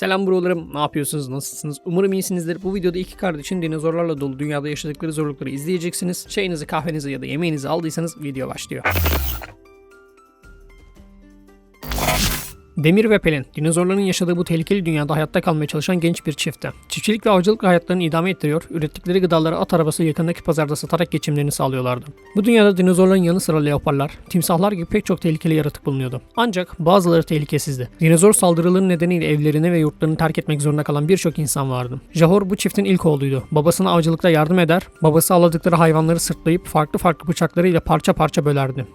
Selam brolarım, ne yapıyorsunuz, nasılsınız? Umarım iyisinizdir. Bu videoda iki kardeşin dinozorlarla dolu dünyada yaşadıkları zorlukları izleyeceksiniz. Çayınızı, kahvenizi ya da yemeğinizi aldıysanız video başlıyor. Demir ve Pelin, dinozorların yaşadığı bu tehlikeli dünyada hayatta kalmaya çalışan genç bir çiftti. Çiftçilik ve avcılıkla hayatlarını idame ettiriyor, ürettikleri gıdaları at arabası yakındaki pazarda satarak geçimlerini sağlıyorlardı. Bu dünyada dinozorların yanı sıra leoparlar, timsahlar gibi pek çok tehlikeli yaratık bulunuyordu. Ancak bazıları tehlikesizdi. Dinozor saldırıları nedeniyle evlerini ve yurtlarını terk etmek zorunda kalan birçok insan vardı. Jahor bu çiftin ilk oğluydu. Babasına avcılıkta yardım eder, babası avladıkları hayvanları sırtlayıp farklı farklı bıçaklarıyla parça parça bölerdi.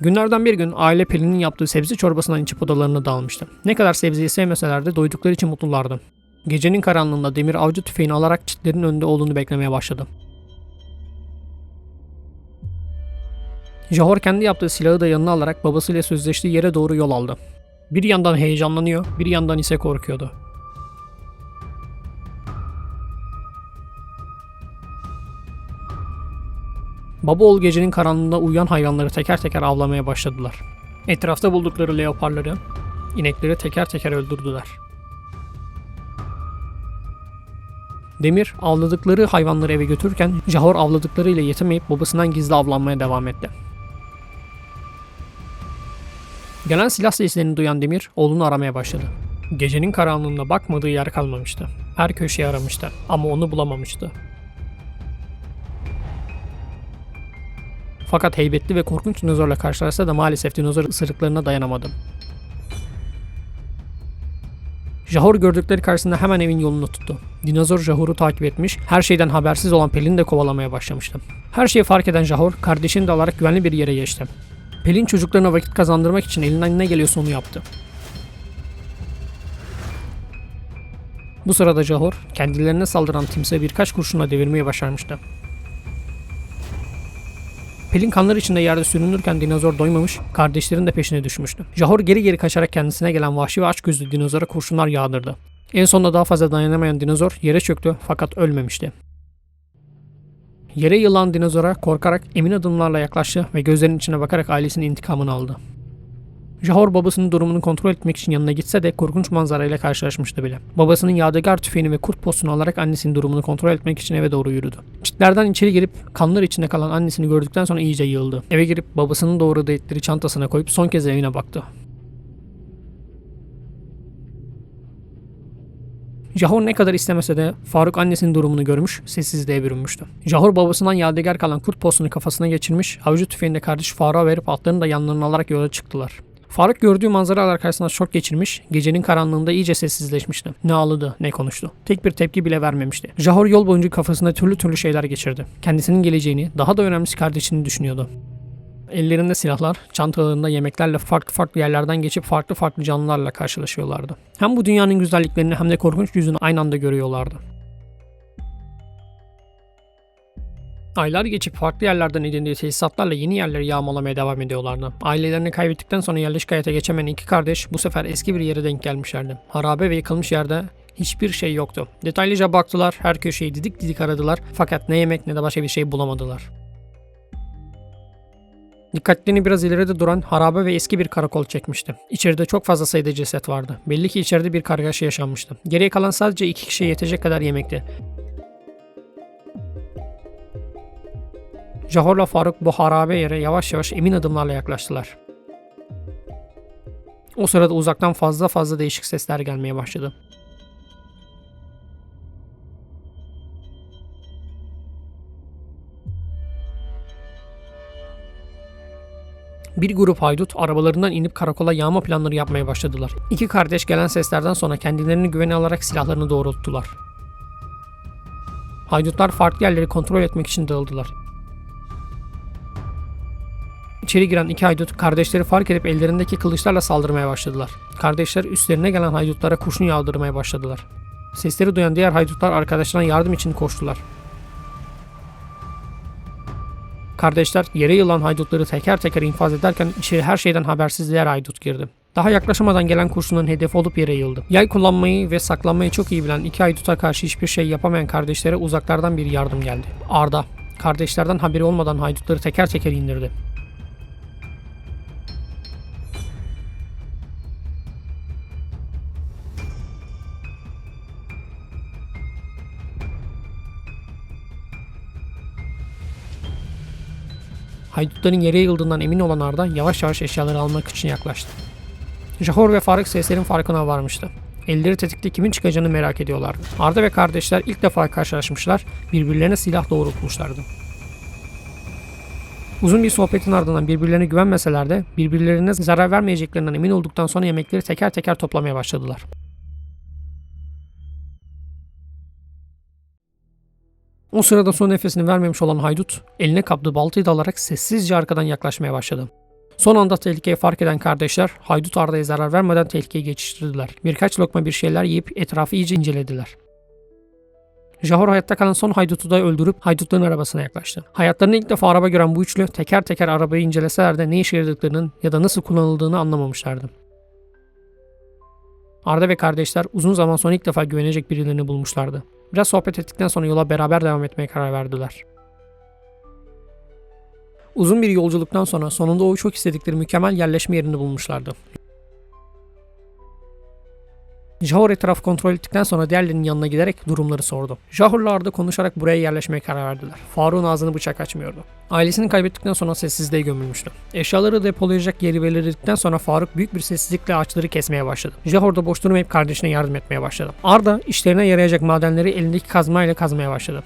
Günlerden bir gün aile Pelin'in yaptığı sebze çorbasından içip odalarına dalmıştı. Ne kadar sebzeyi sevmeseler de doydukları için mutlulardı. Gecenin karanlığında Demir avcı tüfeğini alarak çitlerin önünde oğlunu beklemeye başladı. Jahor kendi yaptığı silahı da yanına alarak babasıyla sözleştiği yere doğru yol aldı. Bir yandan heyecanlanıyor, bir yandan ise korkuyordu. Baba oğul gecenin karanlığında uyuyan hayvanları teker teker avlamaya başladılar. Etrafta buldukları leoparları, inekleri teker teker öldürdüler. Demir avladıkları hayvanları eve götürürken Jahor avladıklarıyla yetemeyip babasından gizli avlanmaya devam etti. Gelen silah seslerini duyan Demir oğlunu aramaya başladı. Gecenin karanlığında bakmadığı yer kalmamıştı. Her köşeyi aramıştı ama onu bulamamıştı. Fakat heybetli ve korkunç dinozorla karşılaşsa da maalesef dinozor ısırıklarına dayanamadı. Jahor gördükleri karşısında hemen evin yolunu tuttu. Dinozor Jahor'u takip etmiş, her şeyden habersiz olan Pelin'i de kovalamaya başlamıştı. Her şeyi fark eden Jahor, kardeşini de alarak güvenli bir yere geçti. Pelin çocuklarına vakit kazandırmak için elinden ne geliyorsa onu yaptı. Bu sırada Jahor, kendilerine saldıran timsahı birkaç kurşunla devirmeyi başarmıştı. Pelin kanlar içinde yerde sürünürken dinozor doymamış, kardeşlerin de peşine düşmüştü. Jahor geri geri kaçarak kendisine gelen vahşi ve açgözlü dinozora kurşunlar yağdırdı. En sonunda daha fazla dayanamayan dinozor yere çöktü fakat ölmemişti. Yere yılan dinozora korkarak emin adımlarla yaklaştı ve gözlerinin içine bakarak ailesinin intikamını aldı. Jahor babasının durumunu kontrol etmek için yanına gitse de korkunç manzarayla karşılaşmıştı bile. Babasının yadigar tüfeğini ve kurt postunu alarak annesinin durumunu kontrol etmek için eve doğru yürüdü. Çitlerden içeri girip kanlar içinde kalan annesini gördükten sonra iyice yığıldı. Eve girip babasının doğradığı etleri çantasına koyup son kez evine baktı. Jahor ne kadar istemese de Faruk annesinin durumunu görmüş, sessizliğe bürünmüştü. Jahor babasından yadigar kalan kurt postunu kafasına geçirmiş, avcı tüfeğini de kardeş Faruk'a verip atlarını da yanlarına alarak yola çıktılar. Faruk gördüğü manzaralar karşısında şok geçirmiş, gecenin karanlığında iyice sessizleşmişti. Ne ağladı, ne konuştu. Tek bir tepki bile vermemişti. Jahor yol boyunca kafasında türlü türlü şeyler geçirdi. Kendisinin geleceğini, daha da önemlisi kardeşini düşünüyordu. Ellerinde silahlar, çantalarında yemeklerle farklı farklı yerlerden geçip farklı farklı canlılarla karşılaşıyorlardı. Hem bu dünyanın güzelliklerini hem de korkunç yüzünü aynı anda görüyorlardı. Aylar geçip farklı yerlerden edindiği tesisatlarla yeni yerleri yağmalamaya devam ediyorlardı. Ailelerini kaybettikten sonra yerleşik hayata geçemeyen iki kardeş bu sefer eski bir yere denk gelmişlerdi. Harabe ve yıkılmış yerde hiçbir şey yoktu. Detaylıca baktılar, her köşeyi didik didik aradılar fakat ne yemek ne de başka bir şey bulamadılar. Dikkatlerini biraz ileride duran harabe ve eski bir karakol çekmişti. İçeride çok fazla sayıda ceset vardı. Belli ki içeride bir kargaşa yaşanmıştı. Geriye kalan sadece iki kişiye yetecek kadar yemekti. Jahor'la Faruk bu harabe yere yavaş yavaş emin adımlarla yaklaştılar. O sırada uzaktan fazla fazla değişik sesler gelmeye başladı. Bir grup haydut arabalarından inip karakola yağma planları yapmaya başladılar. İki kardeş gelen seslerden sonra kendilerini güvene alarak silahlarını doğrulttular. Haydutlar farklı yerleri kontrol etmek için dağıldılar. İçeri giren iki haydut kardeşleri fark edip ellerindeki kılıçlarla saldırmaya başladılar. Kardeşler üstlerine gelen haydutlara kurşun yağdırmaya başladılar. Sesleri duyan diğer haydutlar arkadaşlarına yardım için koştular. Kardeşler yere yılan haydutları teker teker infaz ederken içeri her şeyden habersiz diğer haydut girdi. Daha yaklaşamadan gelen kurşunun hedefi olup yere yıldı. Yay kullanmayı ve saklanmayı çok iyi bilen iki hayduta karşı hiçbir şey yapamayan kardeşlere uzaklardan bir yardım geldi. Arda, kardeşlerden haberi olmadan haydutları teker teker indirdi. Haydutların yere yığıldığından emin olan Arda yavaş yavaş eşyaları almak için yaklaştı. Jahor ve Faruk seslerin farkına varmıştı. Elleri tetikte kimin çıkacağını merak ediyorlardı. Arda ve kardeşler ilk defa karşılaşmışlar, birbirlerine silah doğrultmuşlardı. Uzun bir sohbetin ardından birbirlerine güvenmeseler de birbirlerine zarar vermeyeceklerinden emin olduktan sonra yemekleri teker teker toplamaya başladılar. O sırada son nefesini vermemiş olan haydut eline kaptığı baltayı da alarak sessizce arkadan yaklaşmaya başladı. Son anda tehlikeyi fark eden kardeşler haydut Arda'ya zarar vermeden tehlikeyi geçiştirdiler. Birkaç lokma bir şeyler yiyip etrafı iyice incelediler. Jahor hayatta kalan son haydutu da öldürüp haydutların arabasına yaklaştı. Hayatlarında ilk defa araba gören bu üçlü teker teker arabayı inceleseler de ne işe yaradıklarının ya da nasıl kullanıldığını anlamamışlardı. Arda ve kardeşler uzun zaman sonra ilk defa güvenecek birilerini bulmuşlardı. Biraz sohbet ettikten sonra yola beraber devam etmeye karar verdiler. Uzun bir yolculuktan sonra sonunda o çok istedikleri mükemmel yerleşme yerini bulmuşlardı. Jahor etrafı kontrol ettikten sonra diğerlerinin yanına giderek durumları sordu. Jahor'la Arda konuşarak buraya yerleşmeye karar verdiler. Faruk'un ağzını bıçak açmıyordu. Ailesini kaybettikten sonra sessizliğe gömülmüştü. Eşyaları depolayacak yeri belirledikten sonra Faruk büyük bir sessizlikle ağaçları kesmeye başladı. Jahor da boş durmayıp kardeşine yardım etmeye başladı. Arda işlerine yarayacak madenleri elindeki kazmayla kazmaya başladı.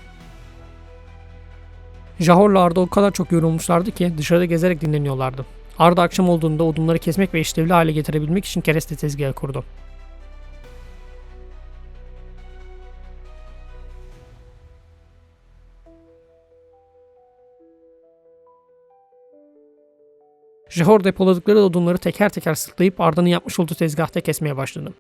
Jahor'la Arda o kadar çok yorulmuşlardı ki dışarıda gezerek dinleniyorlardı. Arda akşam olduğunda odunları kesmek ve işlevli hale getirebilmek için kereste tezgahı kurdu. Jahor depoladıkları odunları teker teker sırtlayıp Arda'nın yapmış olduğu tezgahta kesmeye başladı.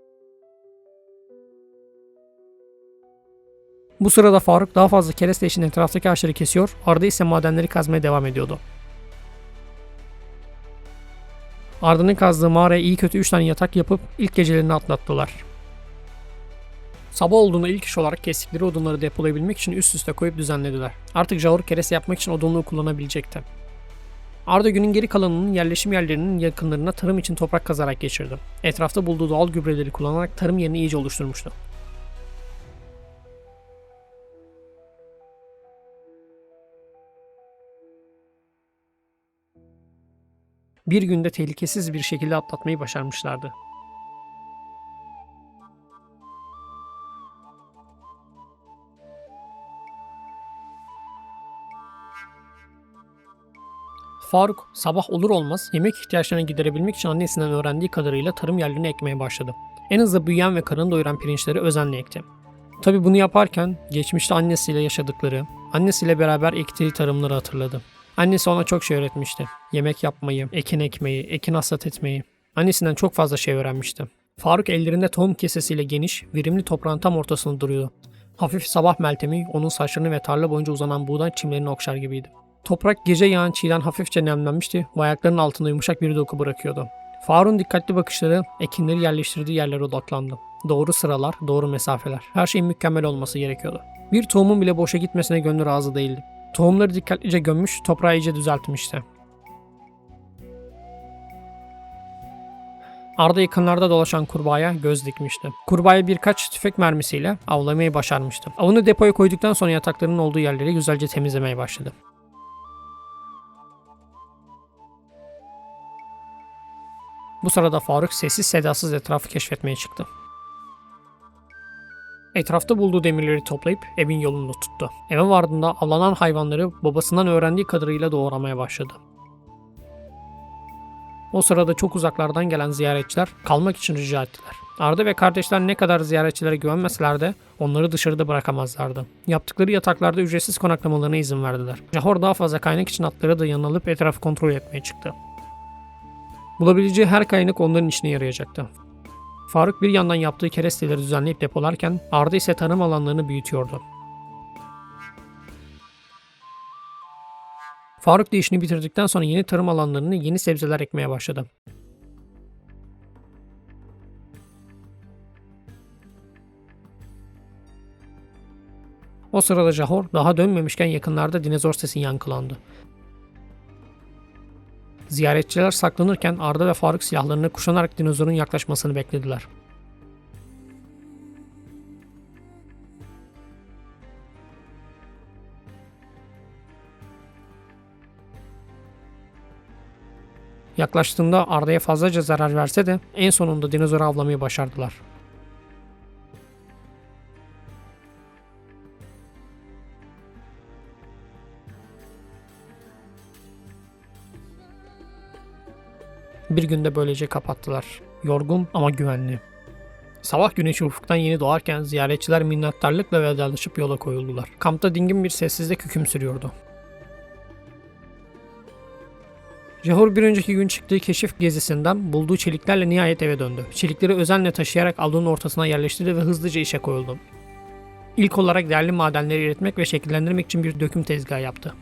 Bu sırada Faruk daha fazla kereste için etraftaki ağaçları kesiyor, Arda ise madenleri kazmaya devam ediyordu. Arda'nın kazdığı mağaraya iyi kötü 3 tane yatak yapıp ilk gecelerini atlattılar. Sabah olduğunda ilk iş olarak kestikleri odunları depolayabilmek için üst üste koyup düzenlediler. Artık Jahur kereste yapmak için odunluğu kullanabilecekti. Arda günün geri kalanının yerleşim yerlerinin yakınlarına tarım için toprak kazarak geçirdi. Etrafta bulduğu doğal gübreleri kullanarak tarım yerini iyice oluşturmuştu. Bir günde tehlikesiz bir şekilde atlatmayı başarmışlardı. Faruk sabah olur olmaz yemek ihtiyaçlarını giderebilmek için annesinden öğrendiği kadarıyla tarım yerlerini ekmeye başladı. En hızlı büyüyen ve karın doyuran pirinçleri özenle ekti. Tabi bunu yaparken geçmişte annesiyle yaşadıkları, annesiyle beraber ektiği tarımları hatırladı. Annesi ona çok şey öğretmişti. Yemek yapmayı, ekin ekmeyi, ekin hasat etmeyi. Annesinden çok fazla şey öğrenmişti. Faruk ellerinde tohum kesesiyle geniş, verimli toprağın tam ortasında duruyordu. Hafif sabah meltemi onun saçlarını ve tarla boyunca uzanan buğday çimlerini okşar gibiydi. Toprak gece yağan çiğden hafifçe nemlenmişti ve ayaklarının altında yumuşak bir doku bırakıyordu. Faruk'un dikkatli bakışları ekinleri yerleştirdiği yerlere odaklandı. Doğru sıralar, doğru mesafeler. Her şeyin mükemmel olması gerekiyordu. Bir tohumun bile boşa gitmesine gönlü razı değildi. Tohumları dikkatlice gömmüş, toprağı iyice düzeltmişti. Arda yakınlarda dolaşan kurbağaya göz dikmişti. Kurbağaya birkaç tüfek mermisiyle avlamayı başarmıştı. Avını depoya koyduktan sonra yataklarının olduğu yerleri güzelce temizlemeye başladı. Bu sırada Faruk sessiz sedasız etrafı keşfetmeye çıktı. Etrafta bulduğu demirleri toplayıp evin yolunu tuttu. Eve vardığında avlanan hayvanları babasından öğrendiği kadarıyla doğramaya başladı. O sırada çok uzaklardan gelen ziyaretçiler kalmak için rica ettiler. Arda ve kardeşler ne kadar ziyaretçilere güvenmeseler de onları dışarıda bırakamazlardı. Yaptıkları yataklarda ücretsiz konaklamalarına izin verdiler. Jahor daha fazla kaynak için atları da yanına alıp etrafı kontrol etmeye çıktı. Bulabileceği her kaynak onların işine yarayacaktı. Faruk bir yandan yaptığı keresteleri düzenleyip depolarken Arda ise tarım alanlarını büyütüyordu. Faruk da işini bitirdikten sonra yeni tarım alanlarını yeni sebzeler ekmeye başladı. O sırada Jahor daha dönmemişken yakınlarda dinozor sesi yankılandı. Ziyaretçiler saklanırken Arda ve Faruk silahlarını kuşanarak dinozorun yaklaşmasını beklediler. Yaklaştığında Arda'ya fazlaca zarar verse de en sonunda dinozoru avlamayı başardılar. Bir günde böylece kapattılar. Yorgun ama güvenli. Sabah güneşi ufuktan yeni doğarken ziyaretçiler minnettarlıkla vedalaşıp yola koyuldular. Kampta dingin bir sessizlik hüküm sürüyordu. Jahur bir önceki gün çıktığı keşif gezisinden bulduğu çeliklerle nihayet eve döndü. Çelikleri özenle taşıyarak avlunun ortasına yerleştirdi ve hızlıca işe koyuldu. İlk olarak değerli madenleri üretmek ve şekillendirmek için bir döküm tezgahı yaptı.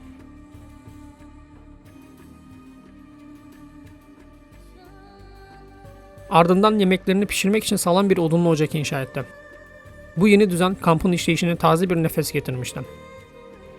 Ardından yemeklerini pişirmek için sağlam bir odunlu ocak inşa etti. Bu yeni düzen kampın işleyişine taze bir nefes getirmişti.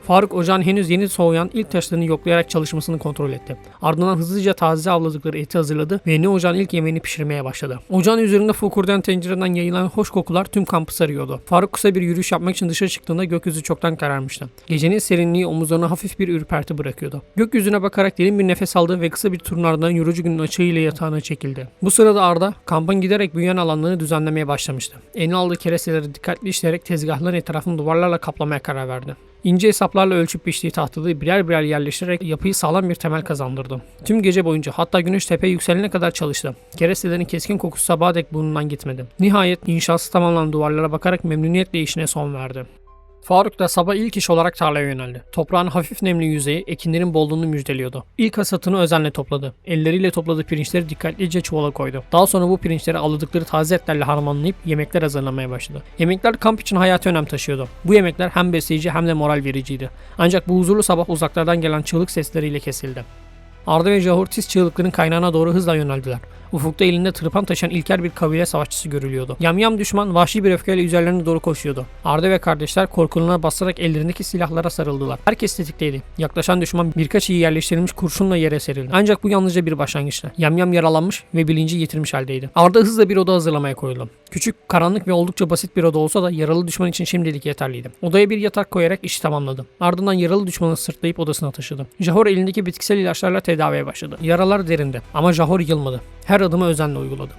Faruk ocağın henüz yeni soğuyan ilk taşlarını yoklayarak çalışmasını kontrol etti. Ardından hızlıca taze avladıkları eti hazırladı ve yeni ocağın ilk yemeğini pişirmeye başladı. Ocağın üzerinde fokurdayan tencereden yayılan hoş kokular tüm kampı sarıyordu. Faruk kısa bir yürüyüş yapmak için dışarı çıktığında gökyüzü çoktan kararmıştı. Gecenin serinliği omuzlarına hafif bir ürperti bırakıyordu. Gökyüzüne bakarak derin bir nefes aldı ve kısa bir turun ardından yorucu günün açığıyla yatağına çekildi. Bu sırada Arda kampın giderek büyüyen alanlarını düzenlemeye başlamıştı. Eline aldığı keresteleri dikkatli işleyerek tezgahların etrafını duvarlarla kaplamaya karar verdi. İnce hesaplarla ölçüp biçtiği tahtaları birer birer yerleştirerek yapıyı sağlam bir temel kazandırdı. Tüm gece boyunca hatta güneş tepeye yükselene kadar çalıştı. Kerestelerin keskin kokusu sabaha dek burnundan gitmedi. Nihayet inşası tamamlanan duvarlara bakarak memnuniyetle işine son verdi. Faruk da sabah ilk iş olarak tarlaya yöneldi. Toprağın hafif nemli yüzeyi ekinlerin bolluğunu müjdeliyordu. İlk hasatını özenle topladı. Elleriyle topladığı pirinçleri dikkatlice çuvala koydu. Daha sonra bu pirinçleri aldıkları taze etlerle harmanlayıp yemekler hazırlamaya başladı. Yemekler kamp için hayati önem taşıyordu. Bu yemekler hem besleyici hem de moral vericiydi. Ancak bu huzurlu sabah uzaklardan gelen çığlık sesleriyle kesildi. Arda ve Cahur tiz çığlıkların kaynağına doğru hızla yöneldiler. Ufukta elinde tırpan taşıyan ilkel bir kabile savaşçısı görülüyordu. Yamyam düşman vahşi bir öfkeyle üzerlerine doğru koşuyordu. Arda ve kardeşler korkuluna basarak ellerindeki silahlara sarıldılar. Herkes tetikteydi. Yaklaşan düşman birkaç iyi yerleştirilmiş kurşunla yere serildi. Ancak bu yalnızca bir başlangıçtı. Yamyam yaralanmış ve bilinci yitirmiş haldeydi. Arda hızla bir oda hazırlamaya koyuldu. Küçük, karanlık ve oldukça basit bir oda olsa da yaralı düşman için şimdilik yeterliydi. Odaya bir yatak koyarak işi tamamladı. Ardından yaralı düşmanı sırtlayıp odasına taşıdı. Jahor elindeki bitkisel ilaçlarla tedaviye başladı. Yaralar derinde ama Jahor yılmadı. Her adımı özenle uyguladı.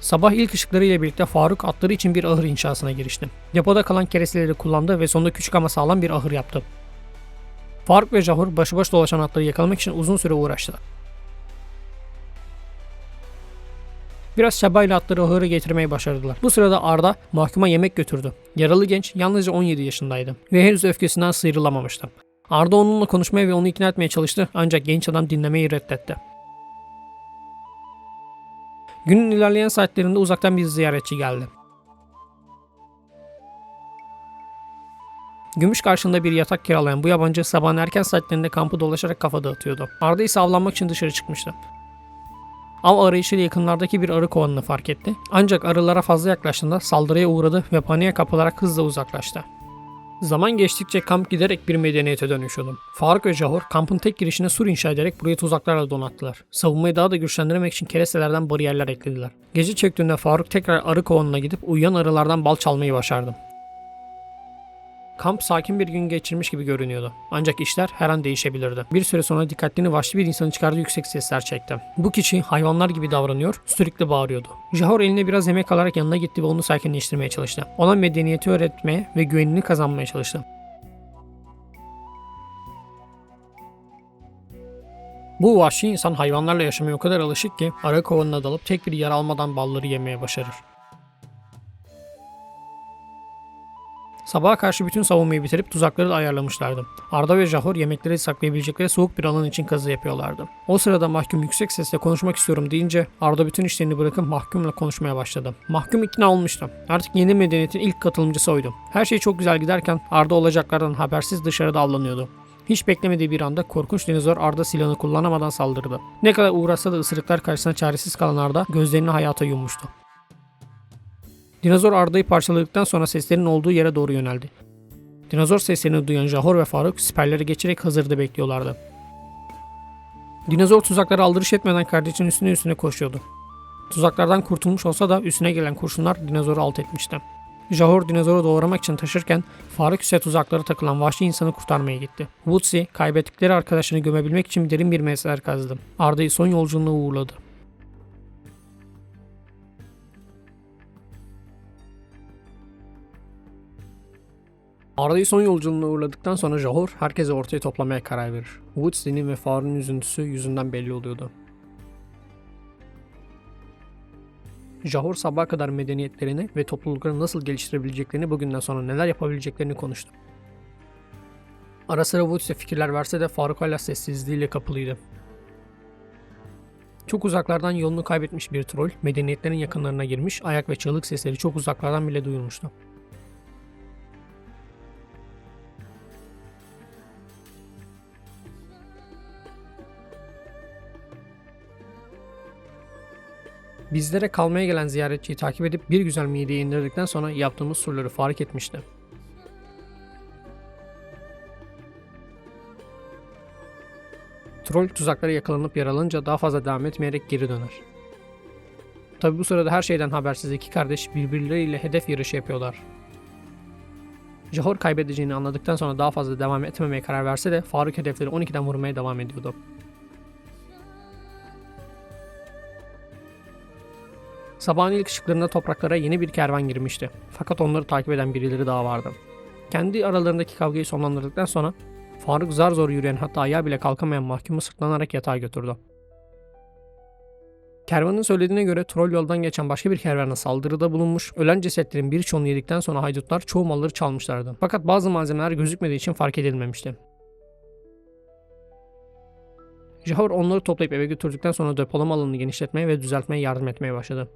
Sabah ilk ışıkları ile birlikte Faruk atları için bir ahır inşasına girişti. Depoda kalan keresteleri kullandı ve sonunda küçük ama sağlam bir ahır yaptı. Faruk ve Jahur başıboş dolaşan atları yakalamak için uzun süre uğraştılar. Biraz çabayla atları ahıra getirmeyi başardılar. Bu sırada Arda mahkuma yemek götürdü. Yaralı genç yalnızca 17 yaşındaydı ve henüz öfkesinden sıyrılamamıştı. Arda onunla konuşmaya ve onu ikna etmeye çalıştı ancak genç adam dinlemeyi reddetti. Günün ilerleyen saatlerinde uzaktan bir ziyaretçi geldi. Gümüş karşında bir yatak kiralayan bu yabancı sabahın erken saatlerinde kampı dolaşarak kafa dağıtıyordu. Arda ise avlanmak için dışarı çıkmıştı. Av arayışıyla yakınlardaki bir arı kovanını fark etti. Ancak arılara fazla yaklaştığında saldırıya uğradı ve paniğe kapılarak hızla uzaklaştı. Zaman geçtikçe kamp giderek bir medeniyete dönüşüyordu. Faruk ve Jahor kampın tek girişine sur inşa ederek burayı tuzaklarla donattılar. Savunmayı daha da güçlendirmek için kerestelerden bariyerler eklediler. Gece çöktüğünde Faruk tekrar arı kovanına gidip uyuyan arılardan bal çalmayı başardı. Kamp sakin bir gün geçirmiş gibi görünüyordu. Ancak işler her an değişebilirdi. Bir süre sonra dikkatini vahşi bir insanın çıkardığı yüksek sesler çekti. Bu kişi hayvanlar gibi davranıyor, sürekli bağırıyordu. Jahor eline biraz yemek alarak yanına gitti ve onu sakinleştirmeye çalıştı. Ona medeniyeti öğretmeye ve güvenini kazanmaya çalıştı. Bu vahşi insan hayvanlarla yaşamaya o kadar alışık ki arı kovanına dalıp tek bir yara almadan balları yemeye başarır. Sabaha karşı bütün savunmayı bitirip tuzakları da ayarlamışlardı. Arda ve Jahor yemekleri saklayabilecekleri soğuk bir alan için kazı yapıyorlardı. O sırada mahkum yüksek sesle konuşmak istiyorum deyince Arda bütün işlerini bırakıp mahkumla konuşmaya başladı. Mahkum ikna olmuştu. Artık yeni medeniyetin ilk katılımcısı oydu. Her şey çok güzel giderken Arda olacaklardan habersiz dışarıda avlanıyordu. Hiç beklemediği bir anda korkunç dinozor Arda silahını kullanamadan saldırdı. Ne kadar uğraşsa da ısırıklar karşısında çaresiz kalan Arda gözlerini hayata yummuştu. Dinozor Arda'yı parçaladıktan sonra seslerin olduğu yere doğru yöneldi. Dinozor seslerini duyan Jahor ve Faruk siperleri geçerek hazırda bekliyorlardı. Dinozor tuzaklara aldırış etmeden kardeşinin üstüne üstüne koşuyordu. Tuzaklardan kurtulmuş olsa da üstüne gelen kurşunlar dinozoru alt etmişti. Jahor dinozoru doğramak için taşırken Faruk ise tuzaklara takılan vahşi insanı kurtarmaya gitti. Woodsy kaybettikleri arkadaşını gömebilmek için derin bir mezar kazdı. Arda'yı son yolculuğuna uğurladı. Arda'yı son yolculuğuna uğurladıktan sonra Jahor herkese ortaya toplamaya karar verir. Woodsy'nin ve Faruk'un üzüntüsü yüzünden belli oluyordu. Jahor sabaha kadar medeniyetlerini ve topluluklarını nasıl geliştirebileceklerini bugünden sonra neler yapabileceklerini konuştu. Ara sıra Woods'e fikirler verse de Faruk hala sessizliğiyle kapılıydı. Çok uzaklardan yolunu kaybetmiş bir troll, medeniyetlerin yakınlarına girmiş, ayak ve çığlık sesleri çok uzaklardan bile duyulmuştu. Bizlere kalmaya gelen ziyaretçiyi takip edip bir güzel mideye indirdikten sonra yaptığımız surları fark etmişti. Troll tuzaklara yakalanıp yaralanınca daha fazla devam etmeyerek geri döner. Tabi bu sırada her şeyden habersiz iki kardeş birbirleriyle hedef yarışı yapıyorlar. Jahor kaybedeceğini anladıktan sonra daha fazla devam etmemeye karar verse de Faruk hedefleri 12'den vurmaya devam ediyordu. Sabahın ilk ışıklarında topraklara yeni bir kervan girmişti. Fakat onları takip eden birileri daha vardı. Kendi aralarındaki kavgayı sonlandırdıktan sonra Faruk zar zor yürüyen hatta ayağa bile kalkamayan mahkumu sırtlanarak yatağa götürdü. Kervanın söylediğine göre troll yoldan geçen başka bir kervana saldırıda bulunmuş, ölen cesetlerin birçoğunu yedikten sonra haydutlar çoğu malları çalmışlardı. Fakat bazı malzemeler gözükmediği için fark edilmemişti. Jahor onları toplayıp eve götürdükten sonra depolama alanını genişletmeye ve düzeltmeye yardım etmeye başladı.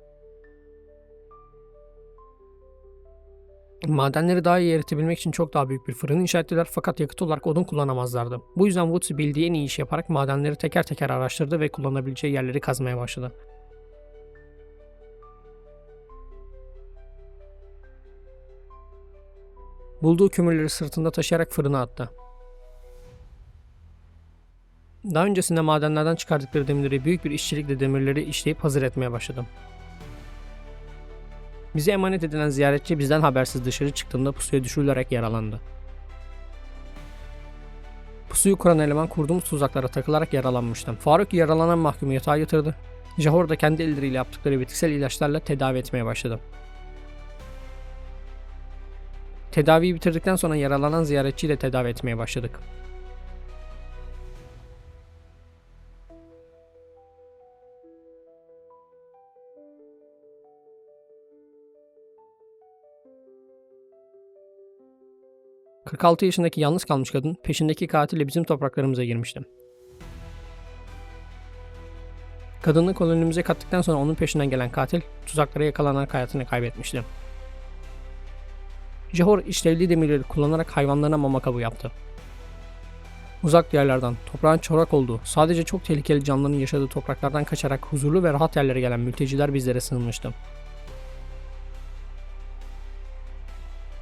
Madenleri daha iyi eritebilmek için çok daha büyük bir fırın inşa ettiler fakat yakıt olarak odun kullanamazlardı. Bu yüzden Woodsy bildiği en iyi iş yaparak madenleri teker teker araştırdı ve kullanabileceği yerleri kazmaya başladı. Bulduğu kömürleri sırtında taşıyarak fırına attı. Daha öncesinde madenlerden çıkardıkları demirleri büyük bir işçilikle demirleri işleyip hazır etmeye başladım. Bize emanet edilen ziyaretçi bizden habersiz dışarı çıktığında pusuya düşürülerek yaralandı. Pusuyu kuran eleman kurduğumuz tuzaklara takılarak yaralanmıştı. Faruk yaralanan mahkumu yatağa yatırdı. Jahor da kendi elleriyle yaptıkları bitkisel ilaçlarla tedavi etmeye başladı. Tedaviyi bitirdikten sonra yaralanan ziyaretçiyi de tedavi etmeye başladık. ...46 yaşındaki yalnız kalmış kadın... ...peşindeki katille bizim topraklarımıza girmişti. Kadını kolonimize kattıktan sonra onun peşinden gelen katil... ...tuzaklara yakalanarak hayatını kaybetmişti. Jahor işlevli demirleri kullanarak hayvanlarına mama kabı yaptı. Uzak yerlerden, toprağın çorak olduğu, sadece çok tehlikeli canlıların yaşadığı topraklardan kaçarak huzurlu ve rahat yerlere gelen mülteciler bizlere sığınmıştı.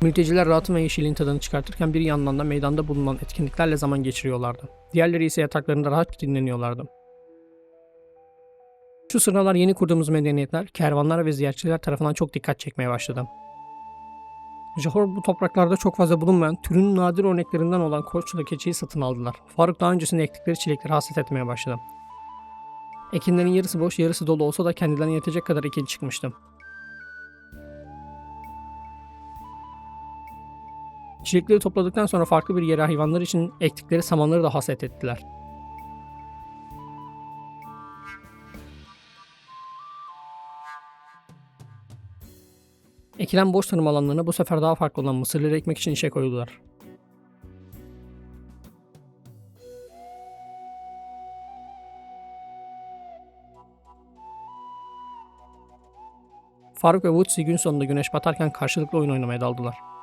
Mülteciler rahatın ve yeşilliğin tadını çıkartırken bir yandan da meydanda bulunan etkinliklerle zaman geçiriyorlardı. Diğerleri ise yataklarında rahat dinleniyorlardı. Şu sıralar yeni kurduğumuz medeniyetler, kervanlar ve ziyaretçiler tarafından çok dikkat çekmeye başladı. Johor bu topraklarda çok fazla bulunmayan türün nadir örneklerinden olan koçlu keçiyi satın aldılar. Faruk daha öncesinde ektikleri çilekleri hasret etmeye başladı. Ekinlerin yarısı boş yarısı dolu olsa da kendilerine yetecek kadar ekin çıkmıştı. Çilekleri topladıktan sonra farklı bir yere hayvanlar için ektikleri samanları da hasret ettiler. Ekilen boş tarım alanlarına bu sefer daha farklı olan mısırları ekmek için işe koyuldular. Faruk ve Woodsy gün sonunda güneş batarken karşılıklı oyun oynamaya daldılar.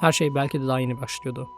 Her şey belki de daha yeni başlıyordu.